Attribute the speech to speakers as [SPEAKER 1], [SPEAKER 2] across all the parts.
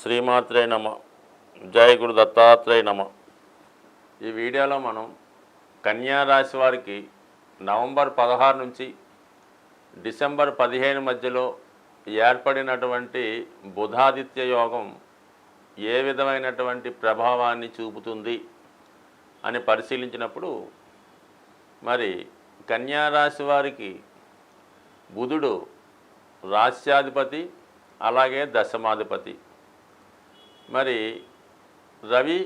[SPEAKER 1] శ్రీమాత్రే నమ. జయ గురు దత్తాత్రేయ నమ. ఈ వీడియోలో మనం కన్యా రాశి వారికి నవంబర్ పదహారు నుంచి డిసెంబర్ పదిహేను మధ్యలో ఏర్పడినటువంటి బుధాదిత్య యోగం ఏ విధమైనటువంటి ప్రభావాన్ని చూపుతుంది అని పరిశీలించినప్పుడు మరి కన్యా రాశి వారికి బుధుడు రాస్యాధిపతి అలాగే దశమాధిపతి. మరి రవి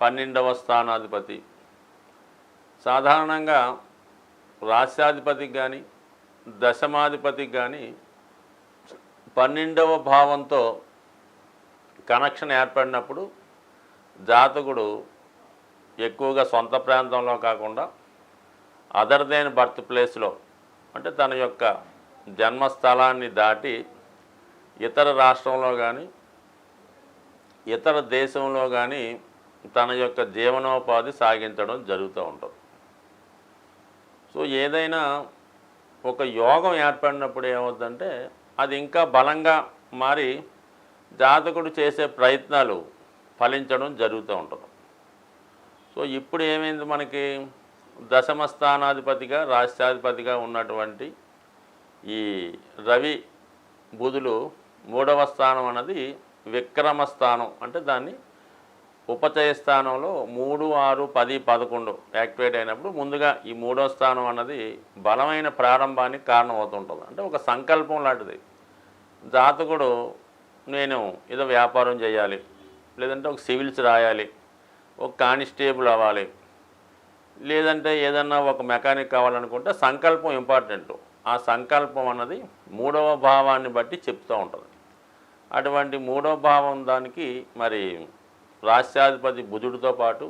[SPEAKER 1] పన్నెండవ స్థానాధిపతి. సాధారణంగా రాశ్యాధిపతికి కానీ దశమాధిపతికి కానీ పన్నెండవ భావంతో కనెక్షన్ ఏర్పడినప్పుడు జాతకుడు ఎక్కువగా సొంత ప్రాంతంలో కాకుండా అదర్ దేన్ బర్త్ ప్లేస్లో అంటే తన యొక్క జన్మస్థలాన్ని దాటి ఇతర రాష్ట్రంలో కానీ ఇతర దేశంలో కానీ తన యొక్క జీవనోపాధి సాగించడం జరుగుతూ ఉంటుంది. సో ఏదైనా ఒక యోగం ఏర్పడినప్పుడు ఏమవుతుందంటే అది ఇంకా బలంగా మారి జాతకుడు చేసే ప్రయత్నాలు ఫలించడం జరుగుతూ ఉంటుంది. సో ఇప్పుడు ఏమైంది మనకి? దశమ స్థానాధిపతిగా రాష్ట్రాధిపతిగా ఉన్నటువంటి ఈ రవి బుధులు మూడవ స్థానం అన్నది విక్రమ స్థానం అంటే దాన్ని ఉపచయ స్థానంలో మూడు ఆరు పది పదకొండు యాక్టివేట్ అయినప్పుడు ముందుగా ఈ మూడో స్థానం అన్నది బలమైన ప్రారంభానికి కారణం అవుతుంటుంది అంటే ఒక సంకల్పం లాంటిది. జాతకుడు నేను ఏదో వ్యాపారం చేయాలి లేదంటే ఒక సివిల్స్ రాయాలి ఒక కానిస్టేబుల్ అవ్వాలి లేదంటే ఏదన్నా ఒక మెకానిక్ కావాలనుకుంటే సంకల్పం ఇంపార్టెంట్. ఆ సంకల్పం అన్నది మూడవ భావాన్ని బట్టి చెప్తూ ఉంటుంది. అటువంటి మూడో భావం దానికి మరి రాష్ట్రాధిపతి బుధుడితో పాటు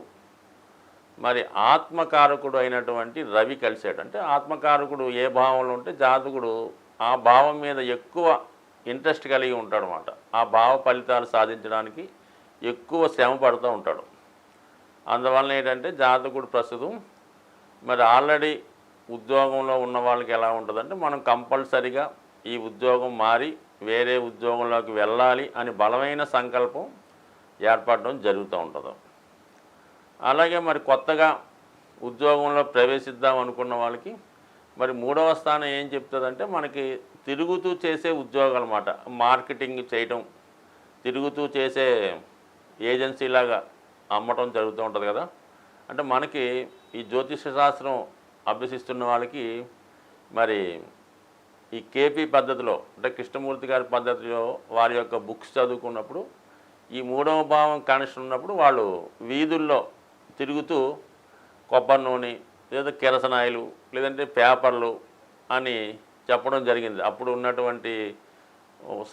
[SPEAKER 1] మరి ఆత్మకారకుడు అయినటువంటి రవి కలిసేట అంటే ఆత్మకారకుడు ఏ భావంలో ఉంటే జాతకుడు ఆ భావం మీద ఎక్కువ ఇంట్రెస్ట్ కలిగి ఉంటాడు అనమాట ఆ భావ ఫలితాలు సాధించడానికి ఎక్కువ శ్రమ పడుతూ ఉంటాడు. అందువలన ఏంటంటే జాతకుడు ప్రస్తుతం మరి ఆల్రెడీ ఉద్యోగంలో ఉన్న వాళ్ళకి ఎలా ఉంటుందంటే మనం కంపల్సరిగా ఈ ఉద్యోగం మారి వేరే ఉద్యోగంలోకి వెళ్ళాలి అని బలమైన సంకల్పం ఏర్పడడం జరుగుతూ ఉంటుంది. అలాగే మరి కొత్తగా ఉద్యోగంలో ప్రవేశిద్దాం అనుకున్న వాళ్ళకి మరి మూడవ స్థానం ఏం చెప్తుందంటే మనకి తిరుగుతూ చేసే ఉద్యోగాలు అన్నమాట. మార్కెటింగ్ చేయటం తిరుగుతూ చేసే ఏజెన్సీలాగా అమ్మటం జరుగుతూ ఉంటుంది కదా. అంటే మనకి ఈ జ్యోతిష శాస్త్రం అభ్యసిస్తున్న వాళ్ళకి మరి ఈ కేపీ పద్ధతిలో అంటే కృష్ణమూర్తి గారి పద్ధతిలో వారి యొక్క బుక్స్ చదువుకున్నప్పుడు ఈ మూడవ భావం కనెక్షన్ ఉన్నప్పుడు వాళ్ళు వీధుల్లో తిరుగుతూ కొబ్బరి నూనె లేదా కిరసనాయిలు లేదంటే పేపర్లు అని చెప్పడం జరిగింది. అప్పుడు ఉన్నటువంటి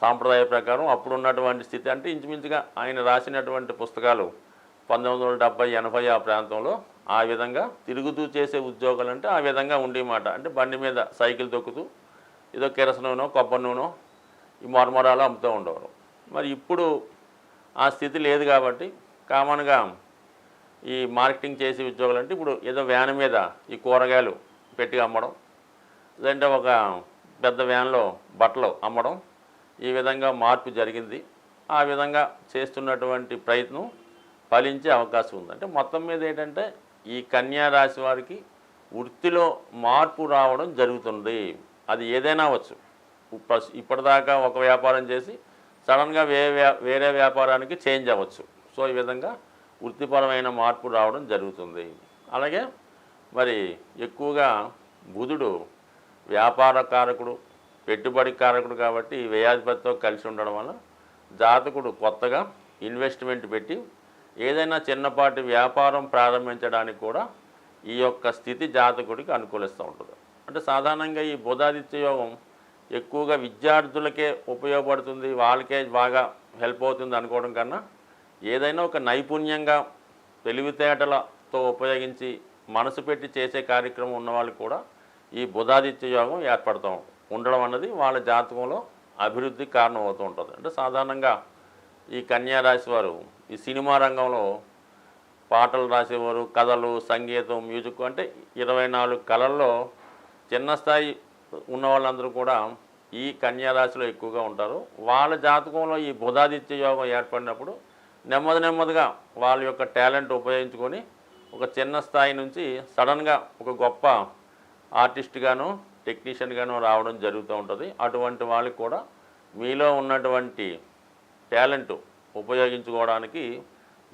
[SPEAKER 1] సాంప్రదాయ ప్రకారం అప్పుడు ఉన్నటువంటి స్థితి. అంటే ఇంచుమించుగా ఆయన రాసినటువంటి పుస్తకాలు పంతొమ్మిది వందల డెబ్బై ఎనభై ఆ ప్రాంతంలో ఆ విధంగా తిరుగుతూ చేసే ఉద్యోగాలు అంటే ఆ విధంగా ఉండేమాట. అంటే బండి మీద సైకిల్ తొక్కుతూ ఏదో కిరసనూనో కొబ్బరి నూనె ఈ మరమరాలు అమ్ముతూ ఉండేవారు. మరి ఇప్పుడు ఆ స్థితి లేదు కాబట్టి కామన్గా ఈ మార్కెటింగ్ చేసే ఉద్యోగాలు అంటే ఇప్పుడు ఏదో వ్యాన్ మీద ఈ కూరగాయలు పెట్టి అమ్మడం లేదంటే ఒక పెద్ద వ్యాన్లో బట్టలు అమ్మడం ఈ విధంగా మార్పు జరిగింది. ఆ విధంగా చేస్తున్నటువంటి ప్రయత్నం ఫలించే అవకాశం ఉంది. అంటే మొత్తం మీద ఏంటంటే ఈ కన్యా రాశి వారికి వృత్తిలో మార్పు రావడం జరుగుతుంది. అది ఏదైనా అవ్వచ్చు. ఇప్పటిదాకా ఒక వ్యాపారం చేసి సడన్గా వేరే వ్యా- వేరే వ్యాపారానికి చేంజ్ అవ్వచ్చు. సో ఈ విధంగా వృత్తిపరమైన మార్పు రావడం జరుగుతుంది. అలాగే మరి ఎక్కువగా బుధుడు వ్యాపార కారకుడు పెట్టుబడి కారకుడు కాబట్టి ఈ వ్యయాధిపతితో కలిసి ఉండడం వల్ల జాతకుడు కొత్తగా ఇన్వెస్ట్మెంట్ పెట్టి ఏదైనా చిన్నపాటి వ్యాపారం ప్రారంభించడానికి కూడా ఈ యొక్క స్థితి జాతకుడికి అనుకూలిస్తూ ఉంటుంది. అంటే సాధారణంగా ఈ బుధాదిత్య యోగం ఎక్కువగా విద్యార్థులకే ఉపయోగపడుతుంది వాళ్ళకే బాగా హెల్ప్ అవుతుంది అనుకోవడం కన్నా ఏదైనా ఒక నైపుణ్యంగా తెలివితేటలతో ఉపయోగించి మనసు పెట్టి చేసే కార్యక్రమం ఉన్నవాళ్ళు కూడా ఈ బుధాదిత్య యోగం ఏర్పడతాం ఉండడం అన్నది వాళ్ళ జాతకంలో అభివృద్ధి కారణం అవుతూ ఉంటుంది. అంటే సాధారణంగా ఈ కన్యారాశి వారు ఈ సినిమా రంగంలో పాటలు రాసేవారు కథలు సంగీతం మ్యూజిక్ అంటే ఇరవై నాలుగు కళల్లో చిన్న స్థాయి ఉన్న వాళ్ళందరూ కూడా ఈ కన్యారాశిలో ఎక్కువగా ఉంటారు. వాళ్ళ జాతకంలో ఈ బుధాదిత్య యోగం ఏర్పడినప్పుడు నెమ్మది నెమ్మదిగా వాళ్ళ యొక్క టాలెంట్ ఉపయోగించుకొని ఒక చిన్న స్థాయి నుంచి సడన్గా ఒక గొప్ప ఆర్టిస్ట్గాను టెక్నీషియన్గాను రావడం జరుగుతూ ఉంటుంది. అటువంటి వాళ్ళకి కూడా మీలో ఉన్నటువంటి టాలెంట్ ఉపయోగించుకోవడానికి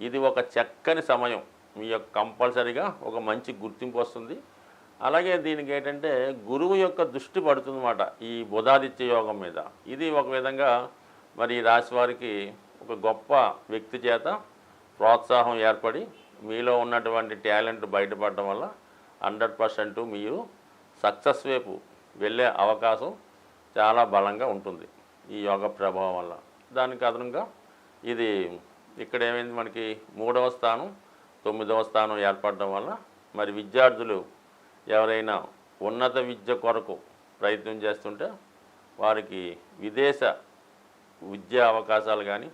[SPEAKER 1] ఇది ఒక చక్కని సమయం. మీ యొక్క కంపల్సరీగా ఒక మంచి గుర్తింపు వస్తుంది. అలాగే దీనికి ఏంటంటే గురువు యొక్క దృష్టి పడుతుందన్నమాట ఈ బుధాదిత్య యోగం మీద. ఇది ఒక విధంగా మరి రాశి వారికి ఒక గొప్ప వ్యక్తి చేత ప్రోత్సాహం ఏర్పడి మీలో ఉన్నటువంటి టాలెంట్ బయటపడడం వల్ల హండ్రెడ్ పర్సెంట్ మీరు సక్సెస్ వైపు వెళ్ళే అవకాశం చాలా బలంగా ఉంటుంది ఈ యోగ ప్రభావం వల్ల. దానికి అదనంగా ఇది ఇక్కడ ఏమైంది మనకి మూడవ స్థానం తొమ్మిదవ స్థానం ఏర్పడడం వల్ల మరి విద్యార్థులు ఎవరైనా ఉన్నత విద్య కొరకు ప్రయత్నం చేస్తుంటే వారికి విదేశ విద్యా అవకాశాలు కానీ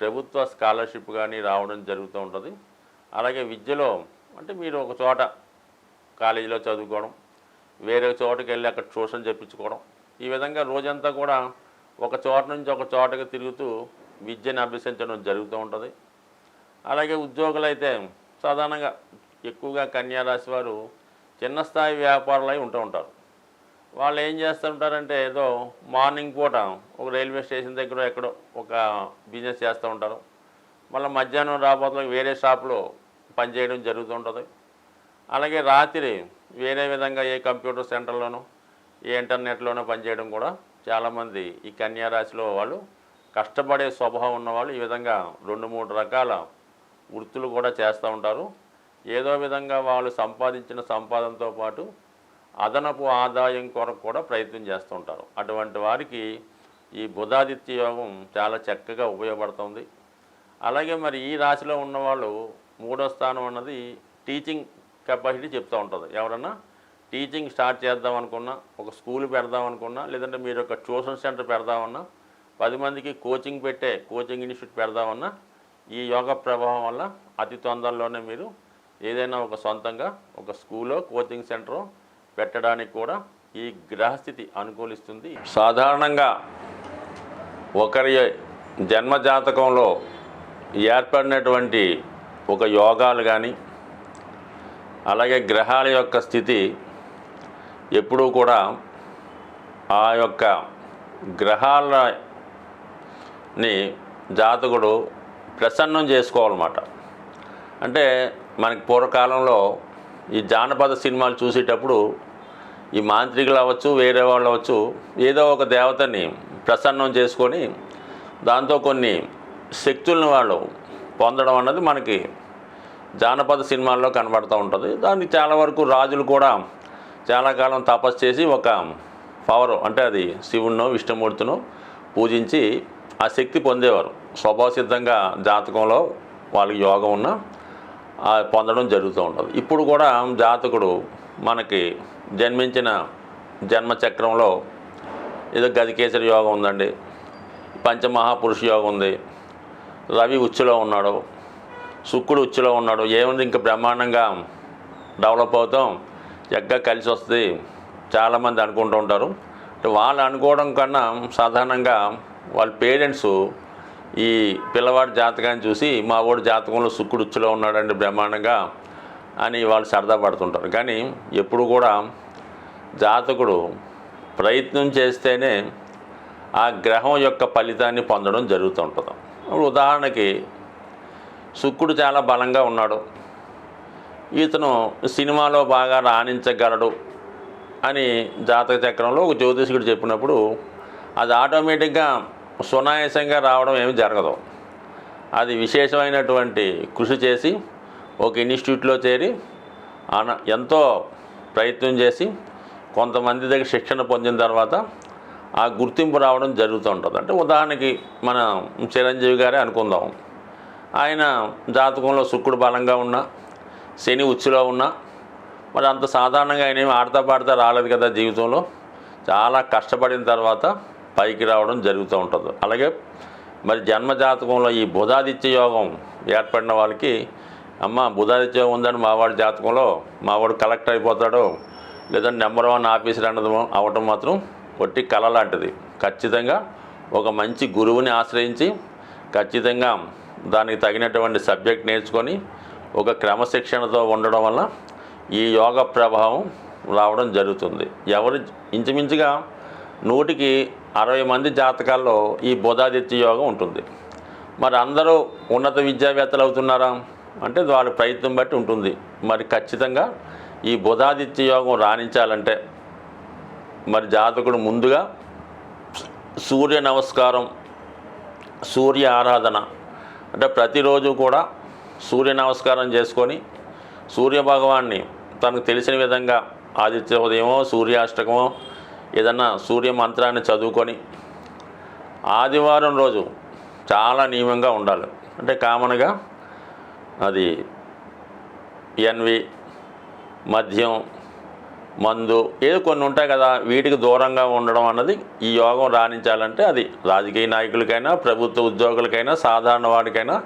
[SPEAKER 1] ప్రభుత్వ స్కాలర్షిప్ కానీ రావడం జరుగుతూ ఉంటుంది. అలాగే విద్యలో అంటే మీరు ఒక చోట కాలేజీలో చదువుకోవడం వేరే చోటకి వెళ్ళి అక్కడ ట్యూషన్ చెప్పించుకోవడం ఈ విధంగా రోజంతా కూడా ఒక చోట నుంచి ఒక చోటకి తిరుగుతూ విద్యను అభ్యసించడం జరుగుతూ ఉంటుంది. అలాగే ఉద్యోగులు అయితే సాధారణంగా ఎక్కువగా కన్యా రాశి వారు చిన్న స్థాయి వ్యాపారులు అయి ఉంటూ ఉంటారు. వాళ్ళు ఏం చేస్తుంటారంటే ఏదో మార్నింగ్ పూట ఒక రైల్వే స్టేషన్ దగ్గర ఎక్కడో ఒక బిజినెస్ చేస్తూ ఉంటారు. మళ్ళీ మధ్యాహ్నం రాబోతులకు వేరే షాప్లో పనిచేయడం జరుగుతుంటుంది అలాగే రాత్రి వేరే విధంగా ఏ కంప్యూటర్ సెంటర్లోనో ఏ ఇంటర్నెట్లోనో పనిచేయడం కూడా చాలామంది ఈ కన్యారాశిలో వాళ్ళు కష్టపడే స్వభావం ఉన్నవాళ్ళు ఈ విధంగా రెండు మూడు రకాల వృత్తులు కూడా చేస్తూ ఉంటారు. ఏదో విధంగా వాళ్ళు సంపాదించిన సంపాదనతో పాటు అదనపు ఆదాయం కొరకు కూడా ప్రయత్నం చేస్తుంటారు. అటువంటి వారికి ఈ బుధాదిత్య యోగం చాలా చక్కగా ఉపయోగపడుతుంది. అలాగే మరి ఈ రాశిలో ఉన్నవాళ్ళు మూడో స్థానం అన్నది టీచింగ్ కెపాసిటీ చెప్తూ ఉంటుంది. ఎవరన్నా టీచింగ్ స్టార్ట్ చేద్దాం అనుకున్నా ఒక స్కూల్ పెడదాం అనుకున్నా లేదంటే మీరు ఒక ట్యూషన్ సెంటర్ పెడదామన్నా పది మందికి కోచింగ్ పెట్టే కోచింగ్ ఇన్స్టిట్యూట్ పెడదామన్నా ఈ యోగ ప్రభావం వల్ల అతి తొందరలోనే మీరు ఏదైనా ఒక సొంతంగా ఒక స్కూలో కోచింగ్ సెంటరో పెట్టడానికి కూడా ఈ గ్రహస్థితి అనుకూలిస్తుంది. సాధారణంగా ఒకరి జన్మజాతకంలో ఏర్పడినటువంటి ఒక యోగాలు కానీ అలాగే గ్రహాల యొక్క స్థితి ఎప్పుడూ కూడా ఆ యొక్క గ్రహాలని జాతకుడు ప్రసన్నం చేసుకోవాలన్నమాట. అంటే మనకి పూర్వకాలంలో ఈ జానపద సినిమాలు చూసేటప్పుడు ఈ మాంత్రికులు అవ్వచ్చు వేరే వాళ్ళు అవ్వచ్చు ఏదో ఒక దేవతని ప్రసన్నం చేసుకొని దాంతో కొన్ని శక్తులను వాళ్ళు పొందడం అన్నది మనకి జానపద సినిమాల్లో కనబడుతూ ఉంటుంది. దాన్ని చాలా వరకు రాజులు కూడా చాలా కాలం తపస్సు చేసి ఒక పవర్ అంటే అది శివుణ్ణో విష్ణుమూర్తినో పూజించి ఆ శక్తి పొందేవారు. స్వభావసిద్ధంగా జాతకంలో వాళ్ళకి యోగం ఉన్న పొందడం జరుగుతూ ఉంటుంది. ఇప్పుడు కూడా జాతకుడు మనకి జన్మించిన జన్మచక్రంలో ఏదో గదికేసరి యోగం ఉందండి పంచమహాపురుష యోగం ఉంది రవి ఉచ్చులో ఉన్నాడు శుక్రుడు ఉచ్చులో ఉన్నాడు ఏముంది ఇంకా బ్రహ్మాండంగా డెవలప్ అవుతాం చక్కగా కలిసి వస్తుంది చాలామంది అనుకుంటూ ఉంటారు. వాళ్ళు అనుకోవడం కన్నా సాధారణంగా వాళ్ళ పేరెంట్స్ ఈ పిల్లవాడి జాతకాన్ని చూసి మా వాడు జాతకంలో శుక్రుడు ఉచ్చులో ఉన్నాడండి బ్రహ్మాండంగా అని వాళ్ళు సరదా పడుతుంటారు. కానీ ఎప్పుడు కూడా జాతకుడు ప్రయత్నం చేస్తేనే ఆ గ్రహం యొక్క ఫలితాన్ని పొందడం జరుగుతూ ఉంటుంది. ఇప్పుడు ఉదాహరణకి శుక్రుడు చాలా బలంగా ఉన్నాడు. ఇతను సినిమాలో బాగా రాణించగలడు అని జాతక చక్రంలో ఒక జ్యోతిష్కుడు చెప్పినప్పుడు అది ఆటోమేటిక్గా సునాయాసంగా రావడం ఏమి జరగదు. అది విశేషమైనటువంటి కృషి చేసి ఒక ఇన్స్టిట్యూట్లో చేరి అన ఎంతో ప్రయత్నం చేసి కొంతమంది దగ్గర శిక్షణ పొందిన తర్వాత ఆ గుర్తింపు రావడం జరుగుతూ ఉంటుంది. అంటే ఉదాహరణకి మన చిరంజీవి గారే అనుకుందాం. ఆయన జాతకంలో శుక్రుడు బలంగా ఉన్నా శని ఉచ్చులో ఉన్నా మరి అంత సాధారణంగా ఆయన ఏమి ఆడతా పాడతా రాలేదు కదా జీవితంలో. చాలా కష్టపడిన తర్వాత పైకి రావడం జరుగుతూ ఉంటుంది. అలాగే మరి జన్మ జాతకంలో ఈ బుధాదిత్య యోగం ఏర్పడిన వాళ్ళకి అమ్మ బుధాదిత్య యోగం ఉందని మావాడి జాతకంలో మావాడు కలెక్టర్ అయిపోతాడు. లేదంటే నెంబర్ వన్ ఆఫీసర్ అన్నది అవటం మాత్రం ఒట్టి కళ లాంటిది. ఖచ్చితంగా ఒక మంచి గురువుని ఆశ్రయించి ఖచ్చితంగా దానికి తగినటువంటి సబ్జెక్ట్ నేర్చుకొని ఒక క్రమశిక్షణతో ఉండడం వల్ల ఈ యోగ ప్రభావం రావడం జరుగుతుంది. ఎవరు ఇంచుమించుగా నూటికి అరవై మంది జాతకాల్లో ఈ బుధాదిత్య యోగం ఉంటుంది. మరి అందరూ ఉన్నత విద్యావేత్తలు అవుతున్నారా? అంటే వాళ్ళ ప్రయత్నం బట్టి ఉంటుంది. మరి ఖచ్చితంగా ఈ బుధాదిత్య యోగం రాణించాలంటే మరి జాతకుడు ముందుగా సూర్య నమస్కారం సూర్య ఆరాధన అంటే ప్రతిరోజు కూడా సూర్య నమస్కారం చేసుకొని సూర్య భగవాన్ని తనకు తెలిసిన విధంగా ఆదిత్య ఉదయమో సూర్యాష్టకమో ఏదన్నా సూర్య మంత్రాన్ని చదువుకొని ఆదివారం రోజు చాలా నియమంగా ఉండాలి. అంటే కామన్గా అది ఎన్వి మద్యం మందు ఏదో కొన్ని ఉంటాయి కదా వీటికి దూరంగా ఉండడం అన్నది ఈ యోగం రాణించాలంటే అది రాజకీయ నాయకులకైనా ప్రభుత్వ ఉద్యోగులకైనా సాధారణ వాడికైనా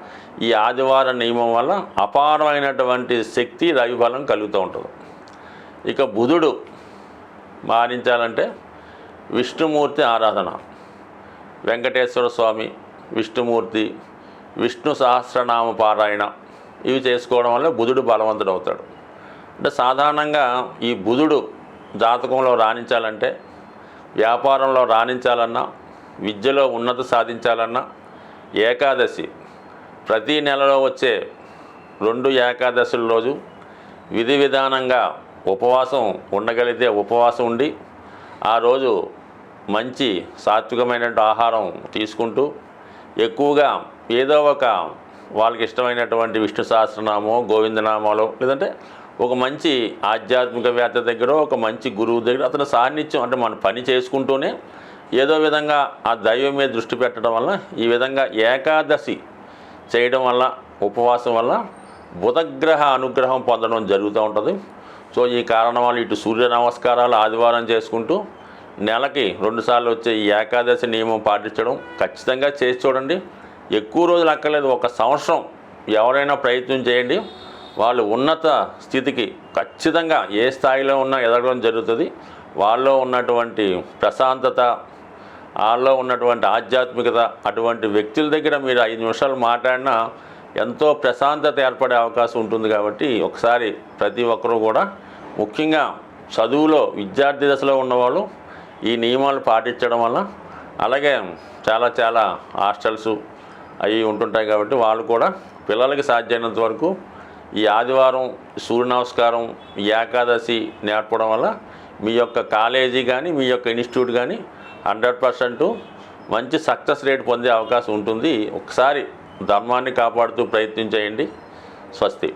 [SPEAKER 1] ఈ ఆదివారం నియమం వల్ల అపారమైనటువంటి శక్తి రవిఫలం కలుగుతూ ఉంటుంది. ఇక బుధుడు మారించాలంటే విష్ణుమూర్తి ఆరాధన. వెంకటేశ్వర స్వామి విష్ణుమూర్తి విష్ణు సహస్రనామ పారాయణ ఇవి చేసుకోవడం వల్ల బుధుడు బలవంతుడు అవుతాడు అంటే సాధారణంగా ఈ బుధుడు జాతకంలో రాణించాలంటే వ్యాపారంలో రాణించాలన్నా విద్యలో ఉన్నత సాధించాలన్నా ఏకాదశి ప్రతి నెలలో వచ్చే రెండు ఏకాదశుల రోజు విధి విధానంగా ఉపవాసం ఉండగలిగితే ఉపవాసం ఉండి ఆ రోజు మంచి సాత్వికమైనటువంటి ఆహారం తీసుకుంటూ ఎక్కువగా ఏదో ఒక వాళ్ళకి ఇష్టమైనటువంటి విష్ణు సహస్రనామో గోవిందనామాలో లేదంటే ఒక మంచి ఆధ్యాత్మికవేత్త దగ్గర ఒక మంచి గురువు దగ్గర అతని సాన్నిధ్యం అంటే మన పని చేసుకుంటూనే ఏదో విధంగా ఆ దైవం మీద దృష్టి పెట్టడం వల్ల ఈ విధంగా ఏకాదశి చేయడం వల్ల ఉపవాసం వల్ల బుధగ్రహ అనుగ్రహం పొందడం జరుగుతూ ఉంటుంది. సో ఈ కారణం వల్ల ఇటు సూర్య నమస్కారాలు ఆదివారం చేసుకుంటూ నెలకి రెండుసార్లు వచ్చే ఈ ఏకాదశి నియమం పాటించడం ఖచ్చితంగా చేసి చూడండి. ఎక్కువ రోజులు అక్కర్లేదు ఒక సంవత్సరం ఎవరైనా ప్రయత్నం చేయండి. వాళ్ళు ఉన్నత స్థితికి ఖచ్చితంగా ఏ స్థాయిలో ఉన్నా ఎదగడం జరుగుతుంది. వాళ్ళలో ఉన్నటువంటి ప్రశాంతత వాళ్ళలో ఉన్నటువంటి ఆధ్యాత్మికత అటువంటి వ్యక్తుల దగ్గర మీరు ఐదు నిమిషాలు మాట్లాడినా ఎంతో ప్రశాంతత ఏర్పడే అవకాశం ఉంటుంది కాబట్టి ఒకసారి ప్రతి ఒక్కరూ కూడా ముఖ్యంగా చదువులో విద్యార్థి దశలో ఉన్నవాళ్ళు ఈ నియమాలు పాటించడం వల్ల అలాగే చాలా చాలా హాస్టల్స్ అవి ఉంటుంటాయి కాబట్టి వాళ్ళు కూడా పిల్లలకి సాధ్యమైనంత వరకు ఈ ఆదివారం సూర్య నమస్కారం ఈ ఏకాదశి నేర్పడం వల్ల మీ యొక్క కాలేజీ కానీ మీ యొక్క ఇన్స్టిట్యూట్ కానీ హండ్రెడ్ పర్సెంట్ మంచి సక్సెస్ రేట్ పొందే అవకాశం ఉంటుంది. ఒకసారి ధర్మాన్ని కాపాడుతూ ప్రయత్నించేయండి. స్వస్తి.